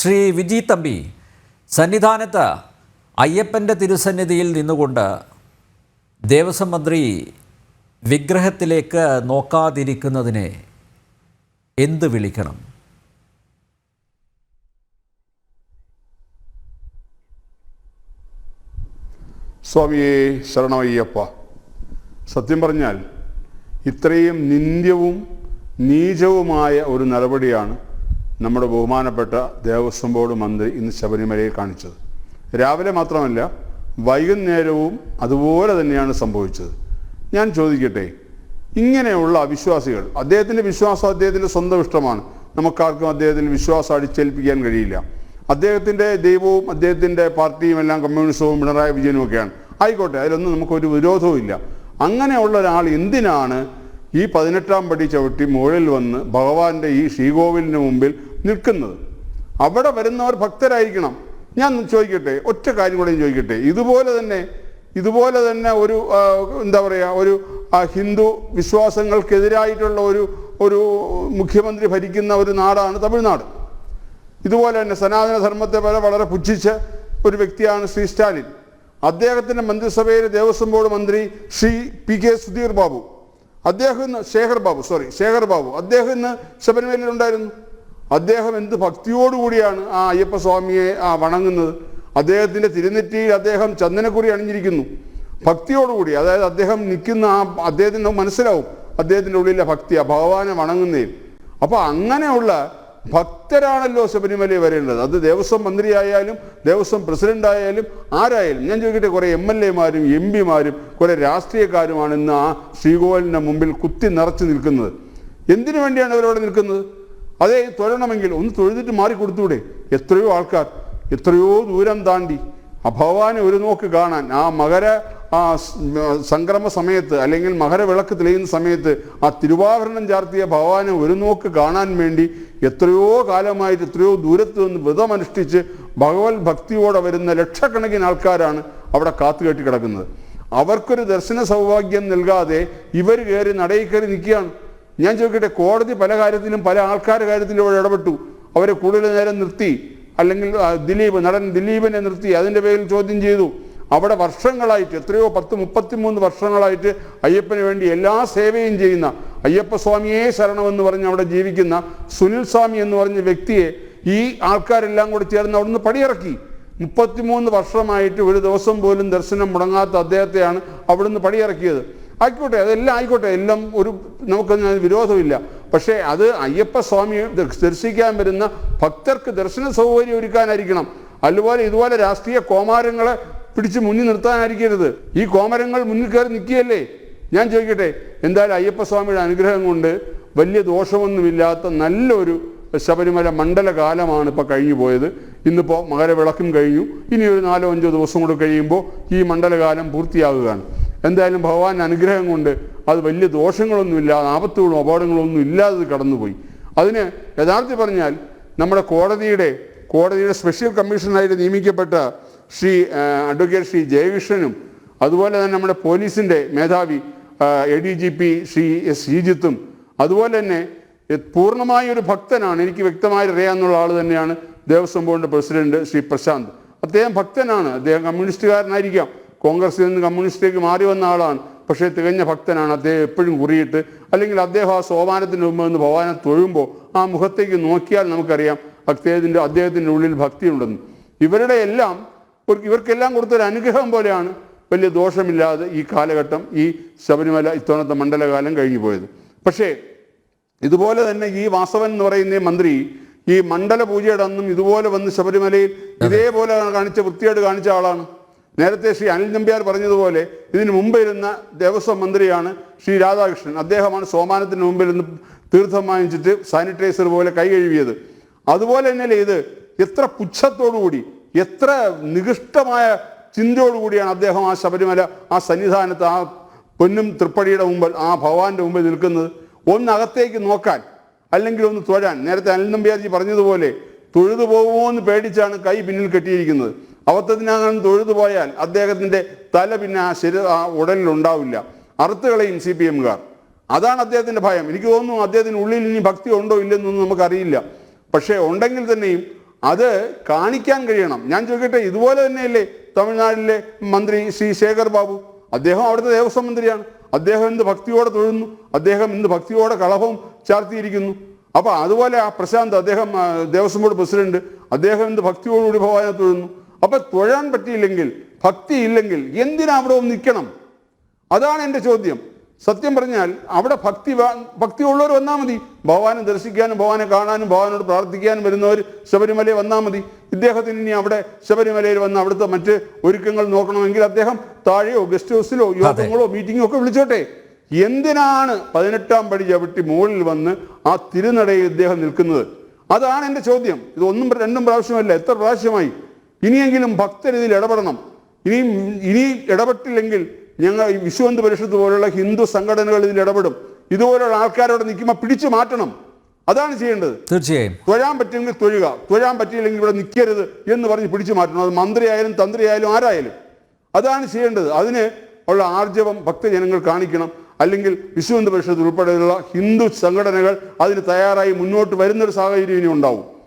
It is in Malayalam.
ശ്രീ വിജി തമ്പി സന്നിധാനത്ത് അയ്യപ്പന്റെ തിരുസന്നിധിയിൽ നിന്നുകൊണ്ട് ദേവസ്വം മന്ത്രി വിഗ്രഹത്തിലേക്ക് നോക്കാതിരിക്കുന്നതിനെ എന്ത് വിളിക്കണം? സ്വാമിയെ ശരണമയ്യപ്പ. സത്യം പറഞ്ഞാൽ ഇത്രയും നിന്ദ്യവും നീചവുമായ ഒരു നടപടിയാണ് നമ്മുടെ ബഹുമാനപ്പെട്ട ദേവസ്വം ബോർഡ് മന്ത്രി ഇന്ന് ശബരിമലയിൽ കാണിച്ചത്. രാവിലെ മാത്രമല്ല വൈകുന്നേരവും അതുപോലെ തന്നെയാണ് സംഭവിച്ചത്. ഞാൻ ചോദിക്കട്ടെ ഇങ്ങനെയുള്ള അവിശ്വാസികൾ അദ്ദേഹത്തിന്റെ വിശ്വാസം അദ്ദേഹത്തിന്റെ സ്വന്തം ഇഷ്ടമാണ്. നമുക്കാർക്കും അദ്ദേഹത്തിന് വിശ്വാസം അടിച്ചേൽപ്പിക്കാൻ കഴിയില്ല. അദ്ദേഹത്തിന്റെ ദൈവവും അദ്ദേഹത്തിന്റെ പാർട്ടിയും എല്ലാം കമ്മ്യൂണിസവും പിണറായി വിജയനും ഒക്കെയാണ്. ആയിക്കോട്ടെ അതിലൊന്നും നമുക്കൊരു വിരോധവും ഇല്ല. അങ്ങനെയുള്ള ഒരാൾ എന്തിനാണ് ഈ പതിനെട്ടാം പടി ചവിട്ടി മുകളിൽ വന്ന് ഭഗവാന്റെ ഈ ശ്രീകോവിലിന് മുമ്പിൽ നിൽക്കുന്നത്. അവിടെ വരുന്നവർ ഭക്തരായിരിക്കണം. ഞാൻ ചോദിക്കട്ടെ ഒറ്റ കാര്യം കൂടെ ചോദിക്കട്ടെ. ഇതുപോലെ തന്നെ ഇതുപോലെ തന്നെ ഒരു എന്താ പറയുക ഒരു ഹിന്ദു വിശ്വാസങ്ങൾക്കെതിരായിട്ടുള്ള ഒരു ഒരു മുഖ്യമന്ത്രി ഭരിക്കുന്ന ഒരു നാടാണ് തമിഴ്നാട്. ഇതുപോലെ തന്നെ സനാതന ധർമ്മത്തെ വരെ വളരെ പുച്ഛിച്ച ഒരു വ്യക്തിയാണ് ശ്രീ സ്റ്റാലിൻ. അദ്ദേഹത്തിന്റെ മന്ത്രിസഭയിലെ ദേവസ്വം ബോർഡ് മന്ത്രി ശ്രീ പി കെ സുധീർ ബാബു. അദ്ദേഹം ഇന്ന് ശേഖർ ബാബു സോറി ശേഖർ ബാബു. അദ്ദേഹം ഇന്ന് ശബരിമലയിൽ ഉണ്ടായിരുന്നു അദ്ദേഹം എന്ത് ഭക്തിയോടുകൂടിയാണ് ആ അയ്യപ്പ സ്വാമിയെ ആ വണങ്ങുന്നത്? അദ്ദേഹത്തിന്റെ തിരുനെറ്റിയിൽ അദ്ദേഹം ചന്ദനക്കുറി അണിഞ്ഞിരിക്കുന്നു. ഭക്തിയോടുകൂടി അതായത് അദ്ദേഹം നിൽക്കുന്ന ആ അദ്ദേഹത്തിന് മനസ്സിലാവും. അദ്ദേഹത്തിന്റെ ഉള്ളിലെ ഭക്തി ആ ഭഗവാനെ വണങ്ങുന്നതിൽ. അപ്പോൾ അങ്ങനെയുള്ള ഭക്തരാണല്ലോ ശബരിമലയിൽ വരേണ്ടത്. അത് ദേവസ്വം മന്ത്രിയായാലും ദേവസ്വം പ്രസിഡന്റ് ആയാലും ആരായാലും ഞാൻ ചോദിക്കട്ടെ കുറേ എം എൽ എമാരും എം പിമാരും കുറേ രാഷ്ട്രീയക്കാരുമാണ് ഇന്ന് ആ ശ്രീകോവിലിന്റെ മുമ്പിൽ കുത്തി നിറച്ചു നിൽക്കുന്നത്. എന്തിനു വേണ്ടിയാണ് അവരവിടെ നിൽക്കുന്നത്? അതേ തൊഴണമെങ്കിൽ ഒന്ന് തൊഴുതിട്ട് മാറി കൊടുത്തൂടെ? എത്രയോ ആൾക്കാർ എത്രയോ ദൂരം താണ്ടി. ഭഗവാനെ ഒരു നോക്ക് കാണാൻ ആ മകര ആ സംക്രമ സമയത്ത് അല്ലെങ്കിൽ മകരവിളക്ക് തെളിയുന്ന സമയത്ത് ആ തിരുവാഭരണം ചാർത്തിയ ഭഗവാനെ ഒരു നോക്ക് കാണാൻ വേണ്ടി എത്രയോ കാലമായിട്ട് എത്രയോ ദൂരത്ത് നിന്ന് വ്രതമനുഷ്ഠിച്ച് ഭഗവത് ഭക്തിയോടെ വരുന്ന ലക്ഷക്കണക്കിന് ആൾക്കാരാണ് അവിടെ കാത്തുകെട്ടി കിടക്കുന്നത്. അവർക്കൊരു ദർശന സൗഭാഗ്യം നൽകാതെ ഇവർ കയറി നടയിൽ കയറി നിൽക്കുകയാണ്. ഞാൻ ചോദിക്കട്ടെ കോടതി പല കാര്യത്തിലും പല ആൾക്കാരുടെ കാര്യത്തിലും ഇവിടെ ഇടപെട്ടു. അവരെ കൂടുതൽ നേരം നിർത്തി. അല്ലെങ്കിൽ ദിലീപ് നടൻ ദിലീപിനെ നിർത്തി. അതിന്റെ പേരിൽ ചോദ്യം ചെയ്തു. അവിടെ വർഷങ്ങളായിട്ട് എത്രയോ പത്ത് മുപ്പത്തിമൂന്ന് വർഷങ്ങളായിട്ട് അയ്യപ്പന് വേണ്ടി എല്ലാ സേവയും ചെയ്യുന്ന അയ്യപ്പ സ്വാമിയെ ശരണമെന്ന് പറഞ്ഞ് അവിടെ ജീവിക്കുന്ന സുനിൽ സ്വാമി എന്ന് പറഞ്ഞ വ്യക്തിയെ ഈ ആൾക്കാരെല്ലാം കൂടി ചേർന്ന് അവിടുന്ന് പടിയിറക്കി. മുപ്പത്തിമൂന്ന് വർഷമായിട്ട് ഒരു ദിവസം പോലും ദർശനം മുടങ്ങാത്ത അദ്ദേഹത്തെയാണ് അവിടുന്ന് പടിയിറക്കിയത്. ആയിക്കോട്ടെ അതെല്ലാം ആയിക്കോട്ടെ. എല്ലാം ഒരു നമുക്ക് വിരോധമില്ല. പക്ഷേ അത് അയ്യപ്പ സ്വാമിയെ ദർശിക്കാൻ വരുന്ന ഭക്തർക്ക് ദർശന സൗകര്യം ഒരുക്കാനായിരിക്കണം. അതുപോലെ ഇതുപോലെ രാഷ്ട്രീയ കോമാരങ്ങളെ പിടിച്ച് മുന്നിൽ നിർത്താനായിരിക്കരുത്. ഈ കോമരങ്ങൾ മുന്നിൽ കയറി നിൽക്കുകയല്ലേ? ഞാൻ ചോദിക്കട്ടെ എന്തായാലും അയ്യപ്പ സ്വാമിയുടെ അനുഗ്രഹം കൊണ്ട് വലിയ ദോഷമൊന്നുമില്ലാത്ത നല്ലൊരു ശബരിമല മണ്ഡലകാലമാണ് ഇപ്പോൾ കഴിഞ്ഞു പോയത്. ഇന്നിപ്പോൾ മകരവിളക്കും കഴിഞ്ഞു. ഇനി ഒരു നാലോ അഞ്ചോ ദിവസം കൂടെ കഴിയുമ്പോൾ ഈ മണ്ഡലകാലം പൂർത്തിയാകുകയാണ്. എന്തായാലും ഭഗവാൻ അനുഗ്രഹം കൊണ്ട് അത് വലിയ ദോഷങ്ങളൊന്നുമില്ലാതെ ആപത്തുകളും അപകടങ്ങളൊന്നും ഇല്ലാതെ കടന്നുപോയി. അതിന് യഥാർത്ഥത്തിൽ പറഞ്ഞാൽ നമ്മുടെ കോടതിയുടെ കോടതിയുടെ സ്പെഷ്യൽ കമ്മീഷണറായിട്ട് നിയമിക്കപ്പെട്ട ശ്രീ അഡ്വക്കേറ്റ് ശ്രീ ജയകൃഷ്ണനും അതുപോലെ തന്നെ നമ്മുടെ പോലീസിന്റെ മേധാവി A D G P Shri S ശ്രീജിത്തും അതുപോലെ തന്നെ പൂർണമായൊരു ഭക്തനാണ് എനിക്ക് വ്യക്തമായി അറിയാവുന്ന ആൾ തന്നെയാണ് ദേവസ്വം ബോർഡിന്റെ പ്രസിഡന്റ് ശ്രീ പ്രശാന്ത്. അദ്ദേഹം ഭക്തനാണ് അദ്ദേഹം കമ്മ്യൂണിസ്റ്റുകാരനായിരിക്കാം. കോൺഗ്രസിൽ നിന്ന് കമ്മ്യൂണിസ്റ്റിലേക്ക് മാറി വന്ന ആളാണ്. പക്ഷേ തികഞ്ഞ ഭക്തനാണ്. അദ്ദേഹം എപ്പോഴും കുറിയിട്ട് അല്ലെങ്കിൽ അദ്ദേഹം ആ സോപാനത്തിന് മുമ്പ് നിന്ന് ഭഗവാനെ തൊഴുമ്പോൾ ആ മുഖത്തേക്ക് നോക്കിയാൽ നമുക്കറിയാം അദ്ദേഹത്തിന്റെ അദ്ദേഹത്തിന്റെ ഉള്ളിൽ ഭക്തിയുണ്ടെന്ന്. ഇവരുടെ എല്ലാം ഇവർക്കെല്ലാം കൊടുത്തൊരു അനുഗ്രഹം പോലെയാണ് വലിയ ദോഷമില്ലാതെ ഈ കാലഘട്ടം ഈ ശബരിമല ഇത്തവണത്തെ മണ്ഡലകാലം കഴിഞ്ഞു പോയത്. പക്ഷേ ഇതുപോലെ തന്നെ ഈ വാസവൻ എന്ന് പറയുന്ന മന്ത്രി ഈ മണ്ഡല പൂജയുടെ അന്നും ഇതുപോലെ വന്ന് ശബരിമലയിൽ ഇതേപോലെ കാണിച്ച വൃത്തിയായിട്ട് കാണിച്ച ആളാണ്. നേരത്തെ ശ്രീ അനിൽ നമ്പ്യാർ പറഞ്ഞതുപോലെ ഇതിന് മുമ്പിരുന്ന ദേവസ്വം മന്ത്രിയാണ് ശ്രീ രാധാകൃഷ്ണൻ. അദ്ദേഹമാണ് സോമാനത്തിന് മുമ്പിൽ നിന്ന് തീർത്ഥം വാങ്ങിച്ചിട്ട് സാനിറ്റൈസർ പോലെ കൈ കഴുകിയത്. അതുപോലെ തന്നെയല്ലേ ഇത്? എത്ര പുച്ഛത്തോടുകൂടി എത്ര നികൃഷ്ടമായ ചിന്തയോടുകൂടിയാണ് അദ്ദേഹം ആ ശബരിമല ആ സന്നിധാനത്ത് ആ പൊന്നും തൃപ്പടിയുടെ മുമ്പിൽ ആ ഭഗവാന്റെ മുമ്പിൽ നിൽക്കുന്നത്. ഒന്ന് അകത്തേക്ക് നോക്കാൻ അല്ലെങ്കിൽ ഒന്ന് തൊഴാൻ. നേരത്തെ അനിൽ നമ്പ്യാർജി പറഞ്ഞതുപോലെ തൊഴുതു പോകുമോ എന്ന് പേടിച്ചാണ് കൈ പിന്നിൽ കെട്ടിയിരിക്കുന്നത്. അബദ്ധത്തിനകം തൊഴുതു പോയാൽ അദ്ദേഹത്തിന്റെ തല പിന്നെ ആ ശരീര ആ ഉടലിൽ ഉണ്ടാവില്ല. അറുത്ത് കളയും സി പി എമ്മുകാർ അതാണ് അദ്ദേഹത്തിന്റെ ഭയം. എനിക്ക് തോന്നുന്നു അദ്ദേഹത്തിന് ഉള്ളിൽ ഇനി ഭക്തി ഉണ്ടോ ഇല്ലെന്നൊന്നും നമുക്കറിയില്ല. പക്ഷേ ഉണ്ടെങ്കിൽ തന്നെയും അത് കാണിക്കാൻ കഴിയണം. ഞാൻ ചോദിക്കട്ടെ ഇതുപോലെ തന്നെയല്ലേ തമിഴ്നാട്ടിലെ മന്ത്രി ശ്രീ ശേഖർ ബാബു? അദ്ദേഹം അവിടുത്തെ ദേവസ്വം മന്ത്രിയാണ്. അദ്ദേഹം ഇന്ന് ഭക്തിയോടെ തൊഴുന്നു? അദ്ദേഹം ഇന്ന് ഭക്തിയോടെ കളഭവും ചാർത്തിയിരിക്കുന്നു? അപ്പോൾ അതുപോലെ ആ പ്രശാന്ത് അദ്ദേഹം ദേവസ്വം ബോർഡ് പ്രസിഡന്റ് അദ്ദേഹം ഇന്ന് ഭക്തിയോടുകൂടി ഭഗവാനെ തൊഴുന്നു? അപ്പൊ തൊഴാൻ പറ്റിയില്ലെങ്കിൽ ഭക്തി ഇല്ലെങ്കിൽ എന്തിനാ അവിടെ ഒന്ന് നിൽക്കണം? അതാണ് എന്റെ ചോദ്യം. സത്യം പറഞ്ഞാൽ അവിടെ ഭക്തി ഭക്തി ഉള്ളവർ വന്നാൽ മതി. ഭഗവാനെ ദർശിക്കാനും ഭഗവാനെ കാണാനും ഭഗവാനോട് പ്രാർത്ഥിക്കാനും വരുന്നവർ ശബരിമലയിൽ വന്നാൽ മതി. ഇദ്ദേഹത്തിന് ഇനി അവിടെ ശബരിമലയിൽ വന്ന് അവിടുത്തെ മറ്റ് ഒരുക്കങ്ങൾ നോക്കണമെങ്കിൽ അദ്ദേഹം താഴെയോ ഗസ്റ്റ് ഹൗസിലോ യോഗങ്ങളോ മീറ്റിങ്ങോ ഒക്കെ വിളിച്ചോട്ടെ. എന്തിനാണ് പതിനെട്ടാം പടി ചവിട്ടി മുകളിൽ വന്ന് ആ തിരുനടയിൽ ഇദ്ദേഹം നിൽക്കുന്നത്? അതാണ് എന്റെ ചോദ്യം. ഇത് ഒന്നും രണ്ടും പ്രാവശ്യമല്ല എത്ര പ്രാവശ്യമായി? ഇനിയെങ്കിലും ഭക്തർ ഇതിൽ ഇടപെടണം. ഇനിയും ഇനി ഇടപെട്ടില്ലെങ്കിൽ ഞങ്ങൾ വിശ്വന്ത് പരിഷത്ത് പോലുള്ള ഹിന്ദു സംഘടനകൾ ഇതിൽ ഇടപെടും. ഇതുപോലുള്ള ആൾക്കാരോട് നിൽക്കുമ്പോൾ പിടിച്ചു മാറ്റണം. അതാണ് ചെയ്യേണ്ടത്. തീർച്ചയായും. തൊഴാൻ പറ്റുമെങ്കിൽ തൊഴുക തൊഴാൻ പറ്റിയില്ലെങ്കിൽ ഇവിടെ നിൽക്കരുത് എന്ന് പറഞ്ഞ് പിടിച്ചു മാറ്റണം. അത് മന്ത്രിയായാലും തന്ത്രിയായാലും ആരായാലും. അതാണ് ചെയ്യേണ്ടത്. അതിന് ഉള്ള ആർജവം ഭക്തജനങ്ങൾ കാണിക്കണം. അല്ലെങ്കിൽ വിശ്വന്ത് പരിഷത്ത് ഉൾപ്പെടെയുള്ള ഹിന്ദു സംഘടനകൾ അതിന് തയ്യാറായി മുന്നോട്ട് വരുന്നൊരു സാഹചര്യം ഇനി ഉണ്ടാവും.